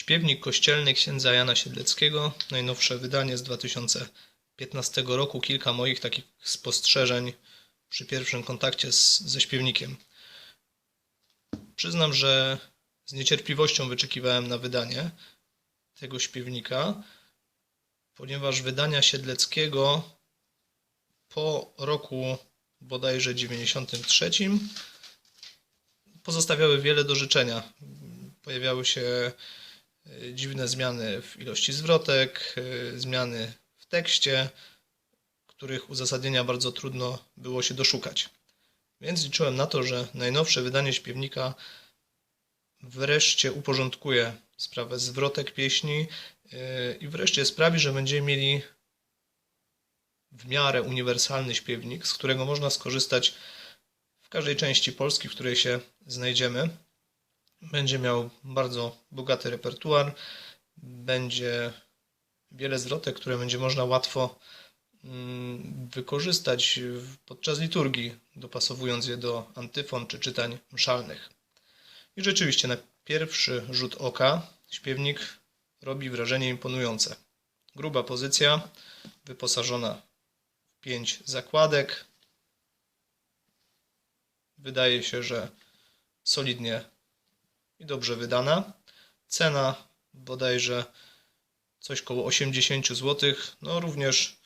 Śpiewnik kościelny księdza Jana Siedleckiego, najnowsze wydanie z 2015 roku. Kilka moich takich spostrzeżeń przy pierwszym kontakcie z, ze śpiewnikiem. Przyznam, że z niecierpliwością wyczekiwałem na wydanie tego śpiewnika, ponieważ wydania Siedleckiego po roku bodajże 93 pozostawiały wiele do życzenia. Pojawiały się dziwne zmiany w ilości zwrotek, e, zmiany w tekście, których uzasadnienia bardzo trudno było się doszukać. Więc liczyłem na to, że najnowsze wydanie śpiewnika wreszcie uporządkuje sprawę zwrotek pieśni e, i wreszcie sprawi, że będziemy mieli w miarę uniwersalny śpiewnik, z którego można skorzystać w każdej części Polski, w której się znajdziemy. Będzie miał bardzo bogaty repertuar, będzie wiele zwrotek, które będzie można łatwo mm, wykorzystać podczas liturgii, dopasowując je do antyfon czy czytań mszalnych. I rzeczywiście na pierwszy rzut oka śpiewnik robi wrażenie imponujące. Gruba pozycja, wyposażona 5 zakładek. Wydaje się, że solidnie i dobrze wydana. Cena bodajże coś koło 80 zł. No również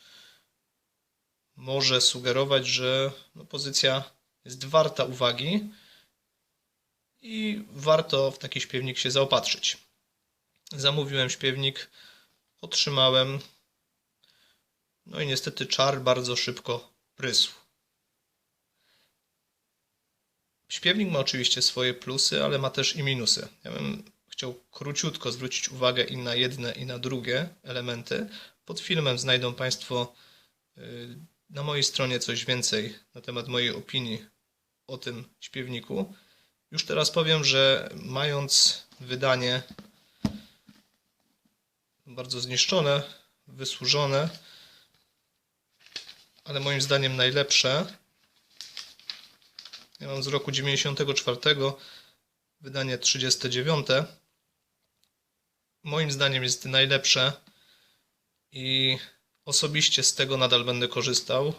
może sugerować, że no, pozycja jest warta uwagi i warto w taki śpiewnik się zaopatrzyć. Zamówiłem śpiewnik, otrzymałem no i niestety czar bardzo szybko prysł. Śpiewnik ma oczywiście swoje plusy, ale ma też i minusy. Ja bym chciał króciutko zwrócić uwagę i na jedne, i na drugie elementy. Pod filmem znajdą Państwo y, na mojej stronie coś więcej na temat mojej opinii o tym śpiewniku. Już teraz powiem, że mając wydanie bardzo zniszczone, wysłużone, ale moim zdaniem najlepsze. Ja mam z roku 94, wydanie 39. Moim zdaniem jest najlepsze i osobiście z tego nadal będę korzystał.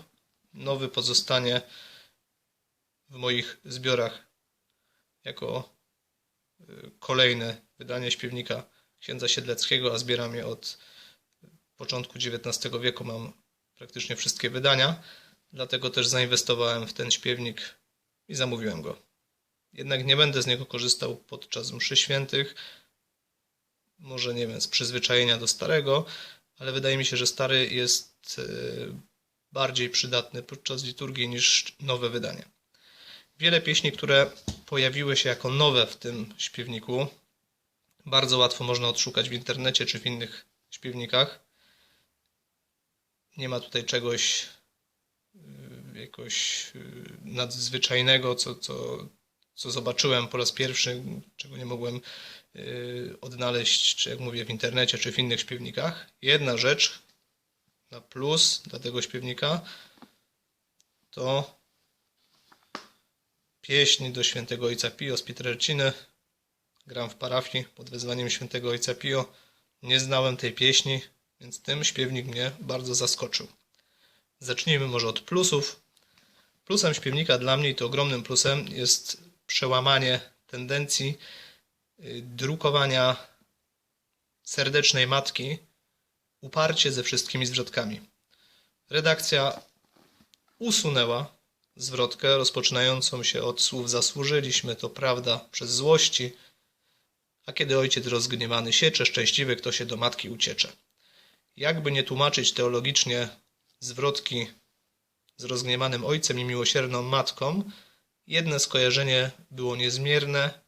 Nowy pozostanie w moich zbiorach jako y, kolejne wydanie śpiewnika księdza Siedleckiego, a zbieram je od początku XIX wieku. Mam praktycznie wszystkie wydania, dlatego też zainwestowałem w ten śpiewnik i zamówiłem go. Jednak nie będę z niego korzystał podczas mszy świętych, może nie wiem, z przyzwyczajenia do starego, ale wydaje mi się, że stary jest e, bardziej przydatny podczas liturgii niż nowe wydanie. Wiele pieśni, które pojawiły się jako nowe w tym śpiewniku, bardzo łatwo można odszukać w internecie czy w innych śpiewnikach. Nie ma tutaj czegoś jakoś y, nadzwyczajnego, co, co, co zobaczyłem po raz pierwszy, czego nie mogłem y, odnaleźć, czy jak mówię, w internecie, czy w innych śpiewnikach. Jedna rzecz na plus dla tego śpiewnika to pieśń do świętego ojca Pio z Pietrelciny. Gram w parafii pod wezwaniem świętego ojca Pio. Nie znałem tej pieśni, więc tym śpiewnik mnie bardzo zaskoczył. Zacznijmy może od plusów. Plusem śpiewnika dla mnie i to ogromnym plusem jest przełamanie tendencji y, drukowania serdecznej matki uparcie ze wszystkimi zwrotkami. Redakcja usunęła zwrotkę rozpoczynającą się od słów zasłużyliśmy, to prawda, przez złości, a kiedy ojciec rozgniewany siecze, szczęśliwy kto się do matki uciecze jakby nie tłumaczyć teologicznie zwrotki z rozgniewanym ojcem i miłosierną matką, jedno skojarzenie było niezmierne.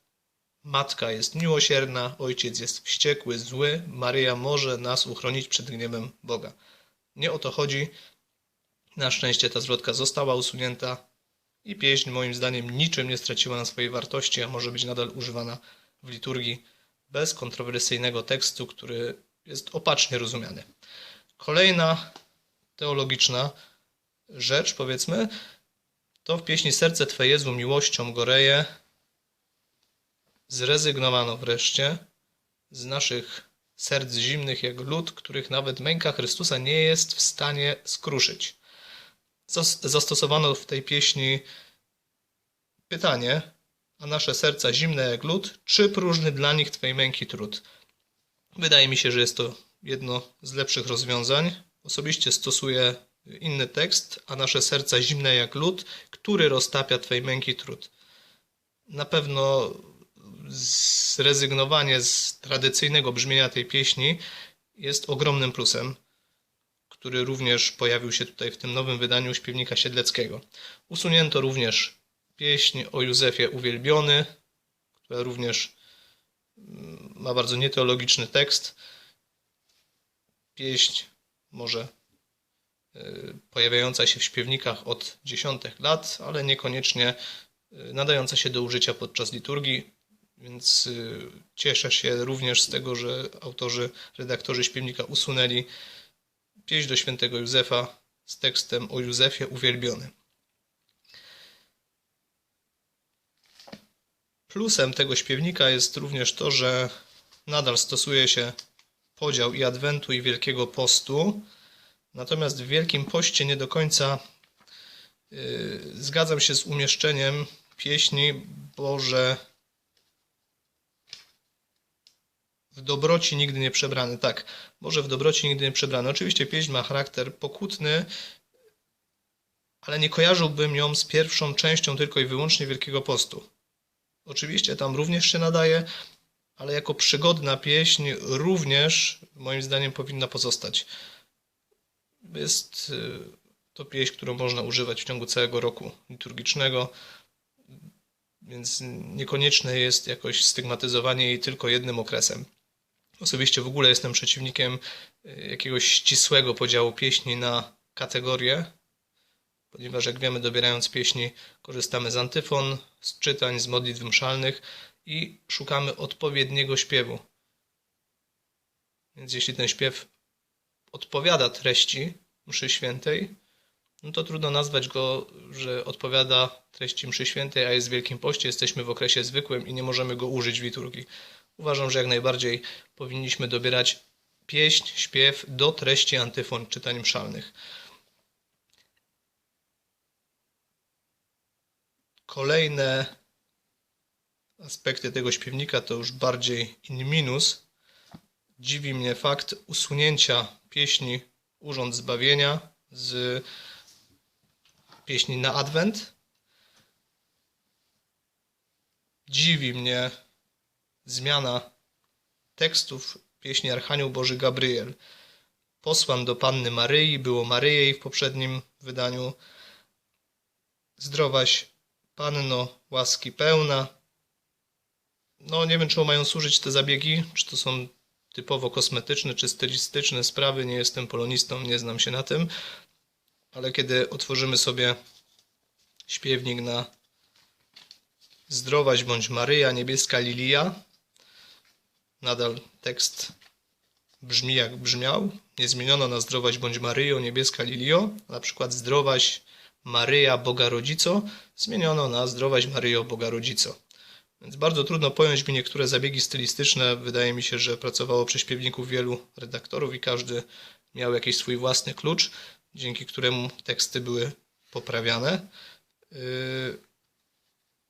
Matka jest miłosierna, ojciec jest wściekły, zły, Maryja może nas uchronić przed gniewem Boga. Nie o to chodzi. Na szczęście ta zwrotka została usunięta i pieśń moim zdaniem niczym nie straciła na swojej wartości, a może być nadal używana w liturgii bez kontrowersyjnego tekstu, który jest opacznie rozumiany. Kolejna teologiczna rzecz, powiedzmy, to w pieśni Serce Twe Jezu miłością goreje zrezygnowano wreszcie z naszych serc zimnych jak lód, których nawet męka Chrystusa nie jest w stanie skruszyć. Zas- Zastosowano w tej pieśni pytanie, a nasze serca zimne jak lód, czy próżny dla nich Twej męki trud? Wydaje mi się, że jest to jedno z lepszych rozwiązań. Osobiście stosuję inny tekst, a nasze serca zimne jak lód, który roztapia Twej męki trud. Na pewno zrezygnowanie z tradycyjnego brzmienia tej pieśni jest ogromnym plusem, który również pojawił się tutaj w tym nowym wydaniu śpiewnika siedleckiego. Usunięto również pieśń o Józefie Uwielbiony, która również mm, ma bardzo nieteologiczny tekst. Pieśń może pojawiająca się w śpiewnikach od dziesiątek lat, ale niekoniecznie y, nadająca się do użycia podczas liturgii, więc y, cieszę się również z tego, że autorzy, redaktorzy śpiewnika usunęli pieśń do świętego Józefa z tekstem o Józefie uwielbiony. Plusem tego śpiewnika jest również to, że nadal stosuje się podział i Adwentu i Wielkiego Postu, natomiast w Wielkim Poście nie do końca yy, zgadzam się z umieszczeniem pieśni Boże w dobroci nigdy nie przebrany. Tak, Boże w dobroci nigdy nie przebrany. Oczywiście pieśń ma charakter pokutny, ale nie kojarzyłbym ją z pierwszą częścią tylko i wyłącznie Wielkiego Postu. Oczywiście tam również się nadaje, ale jako przygodna pieśń również moim zdaniem powinna pozostać. Jest y, to pieśń, którą można używać w ciągu całego roku liturgicznego, więc niekonieczne jest jakoś stygmatyzowanie jej tylko jednym okresem. Osobiście w ogóle jestem przeciwnikiem y, jakiegoś ścisłego podziału pieśni na kategorie, ponieważ jak wiemy, dobierając pieśni, korzystamy z antyfon, z czytań, z modlitw mszalnych i szukamy odpowiedniego śpiewu. Więc jeśli ten śpiew odpowiada treści mszy świętej, no to trudno nazwać go, że odpowiada treści mszy świętej, a jest w Wielkim Poście, jesteśmy w okresie zwykłym i nie możemy go użyć w liturgii. Uważam, że jak najbardziej powinniśmy dobierać pieśń, śpiew do treści antyfon czytań mszalnych. Kolejne aspekty tego śpiewnika to już bardziej in minus. Dziwi mnie fakt usunięcia pieśni Urząd Zbawienia z pieśni na Adwent. Dziwi mnie zmiana tekstów pieśni Archanioł Boży Gabriel. Posłan do Panny Maryi, było Maryjej w poprzednim wydaniu. Zdrowaś Panno, łaski pełna. No, nie wiem, czemu mają służyć te zabiegi, czy to są typowo kosmetyczne, czy stylistyczne sprawy. Nie jestem polonistą, nie znam się na tym, ale kiedy otworzymy sobie śpiewnik na Zdrowaś bądź Maryja, niebieska lilia, nadal tekst brzmi jak brzmiał. Nie zmieniono na zdrowaś bądź Maryjo, niebieska lilio. Na przykład zdrowaś Maryja, Boga Rodzico, zmieniono na zdrowaś Maryjo, Boga Rodzico. Więc bardzo trudno pojąć mi niektóre zabiegi stylistyczne. Wydaje mi się, że pracowało przy śpiewników wielu redaktorów i każdy miał jakiś swój własny klucz, dzięki któremu teksty były poprawiane. Yy,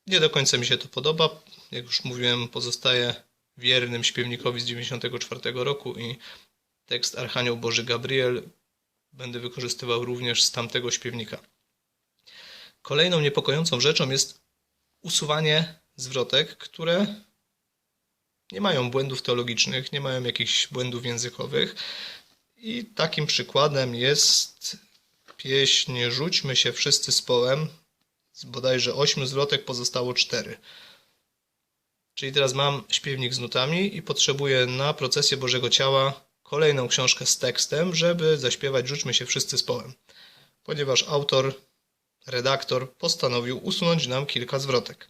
nie do końca mi się to podoba. Jak już mówiłem, pozostaję wiernym śpiewnikowi z 94 roku i tekst Archanioł Boży Gabriel będę wykorzystywał również z tamtego śpiewnika. Kolejną niepokojącą rzeczą jest usuwanie zwrotek, które nie mają błędów teologicznych, nie mają jakichś błędów językowych. I takim przykładem jest pieśń Rzućmy się wszyscy z połem. Z bodajże ośmiu zwrotek pozostało cztery. Czyli teraz mam śpiewnik z nutami i potrzebuję na procesję Bożego Ciała kolejną książkę z tekstem, żeby zaśpiewać Rzućmy się wszyscy z połem. Ponieważ autor, redaktor postanowił usunąć nam kilka zwrotek,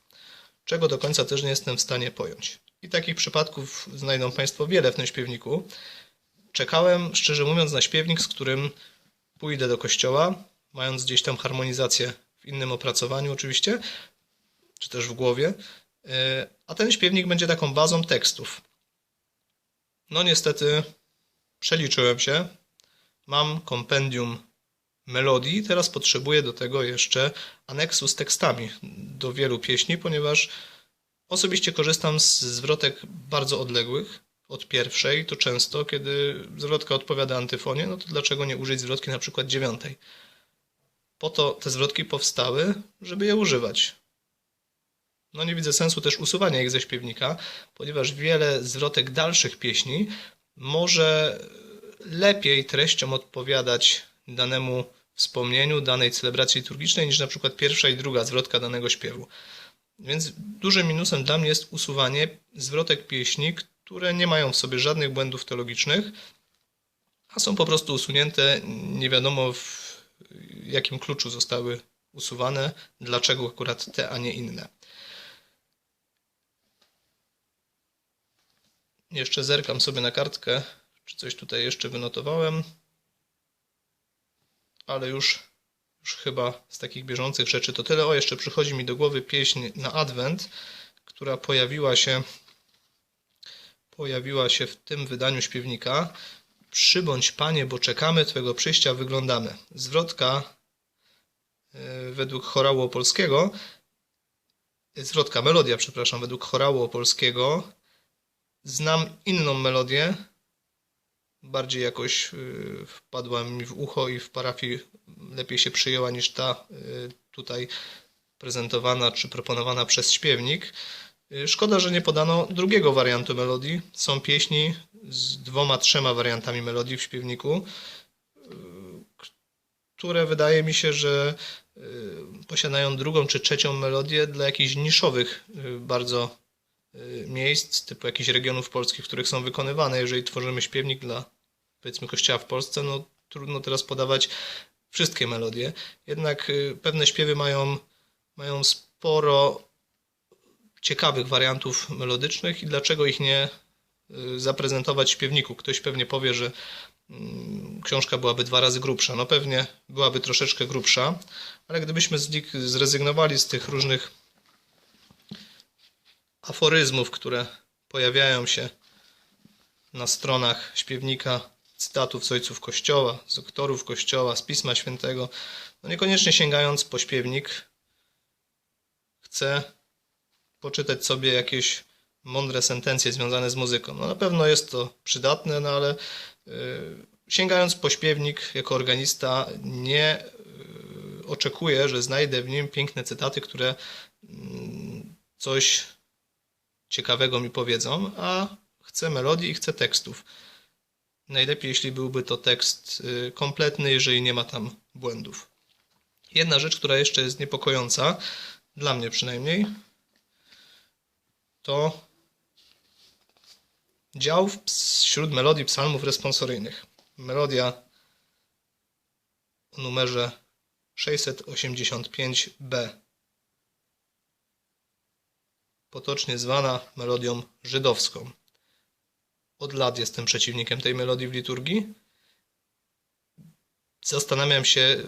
czego do końca też nie jestem w stanie pojąć. I takich przypadków znajdą Państwo wiele w tym śpiewniku. Czekałem, szczerze mówiąc, na śpiewnik, z którym pójdę do kościoła, mając gdzieś tam harmonizację w innym opracowaniu oczywiście, czy też w głowie, a ten śpiewnik będzie taką bazą tekstów. No niestety przeliczyłem się. Mam kompendium melodii, teraz potrzebuję do tego jeszcze aneksu z tekstami do wielu pieśni, ponieważ osobiście korzystam z zwrotek bardzo odległych od pierwszej, to często, kiedy zwrotka odpowiada antyfonie, no to dlaczego nie użyć zwrotki na przykład dziewiątej? Po to te zwrotki powstały, żeby je używać. No nie widzę sensu też usuwania ich ze śpiewnika, ponieważ wiele zwrotek dalszych pieśni może lepiej treścią odpowiadać danemu wspomnieniu, danej celebracji liturgicznej niż na przykład pierwsza i druga zwrotka danego śpiewu. Więc dużym minusem dla mnie jest usuwanie zwrotek pieśni, które nie mają w sobie żadnych błędów teologicznych, a są po prostu usunięte nie wiadomo w jakim kluczu zostały usuwane, dlaczego akurat te, a nie inne. Jeszcze zerkam sobie na kartkę, czy coś tutaj jeszcze wynotowałem, ale już, już chyba z takich bieżących rzeczy to tyle. O, jeszcze przychodzi mi do głowy pieśń na Adwent, która pojawiła się pojawiła się w tym wydaniu śpiewnika. Przybądź Panie, bo czekamy Twego przyjścia, wyglądamy. Zwrotka e, według chorału opolskiego, zwrotka, melodia, przepraszam, według chorału opolskiego. Znam inną melodię, bardziej jakoś e, wpadła mi w ucho i w parafii lepiej się przyjęła niż ta e, tutaj prezentowana czy proponowana przez śpiewnik. Y, szkoda, że nie podano drugiego wariantu melodii. Są pieśni z dwoma, trzema wariantami melodii w śpiewniku, y, które wydaje mi się, że y, posiadają drugą czy trzecią melodię dla jakichś niszowych bardzo miejsc, typu jakichś regionów polskich, w których są wykonywane. Jeżeli tworzymy śpiewnik dla powiedzmy kościoła w Polsce, no trudno teraz podawać wszystkie melodie. Jednak pewne śpiewy mają, mają sporo ciekawych wariantów melodycznych i dlaczego ich nie y, zaprezentować śpiewniku. Ktoś pewnie powie, że mm, książka byłaby dwa razy grubsza. No pewnie byłaby troszeczkę grubsza, ale gdybyśmy zrezygnowali z tych różnych aforyzmów, które pojawiają się na stronach śpiewnika, cytatów z ojców Kościoła, z doktorów Kościoła, z Pisma Świętego, no niekoniecznie sięgając po śpiewnik, chcę poczytać sobie jakieś mądre sentencje związane z muzyką. No na pewno jest to przydatne, no ale y, sięgając po śpiewnik jako organista nie y, oczekuję, że znajdę w nim piękne cytaty, które mm, coś ciekawego mi powiedzą, a chcę melodii i chcę tekstów. Najlepiej, jeśli byłby to tekst y, kompletny, jeżeli nie ma tam błędów. Jedna rzecz, która jeszcze jest niepokojąca, dla mnie przynajmniej, to dział wśród melodii psalmów responsoryjnych. Melodia o numerze 685b, potocznie zwana melodią żydowską. Od lat jestem przeciwnikiem tej melodii w liturgii. Zastanawiam się,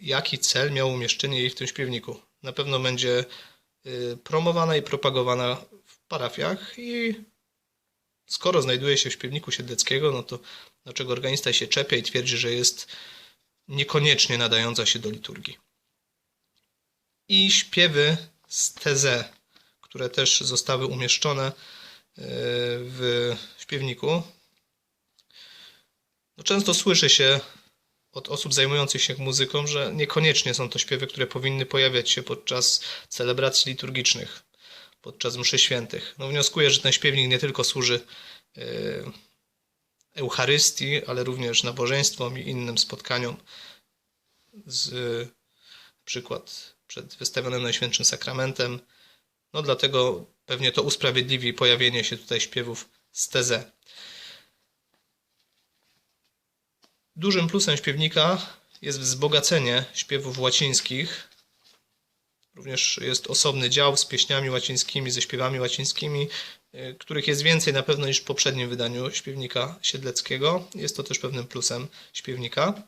jaki cel miało umieszczenie jej w tym śpiewniku. Na pewno będzie y, promowana i propagowana parafiach i skoro znajduje się w śpiewniku Siedleckiego, no to dlaczego organista się czepia i twierdzi, że jest niekoniecznie nadająca się do liturgii. I śpiewy z teze, które też zostały umieszczone e, w śpiewniku. No często słyszy się od osób zajmujących się muzyką, że niekoniecznie są to śpiewy, które powinny pojawiać się podczas celebracji liturgicznych podczas mszy świętych. No wnioskuję, że ten śpiewnik nie tylko służy e, Eucharystii, ale również nabożeństwom i innym spotkaniom z przykład przed wystawionym Najświętszym Sakramentem. No dlatego pewnie to usprawiedliwi pojawienie się tutaj śpiewów z teze. Dużym plusem śpiewnika jest wzbogacenie śpiewów łacińskich Również jest osobny dział z pieśniami łacińskimi, ze śpiewami łacińskimi, y, których jest więcej na pewno niż w poprzednim wydaniu śpiewnika siedleckiego. Jest to też pewnym plusem śpiewnika.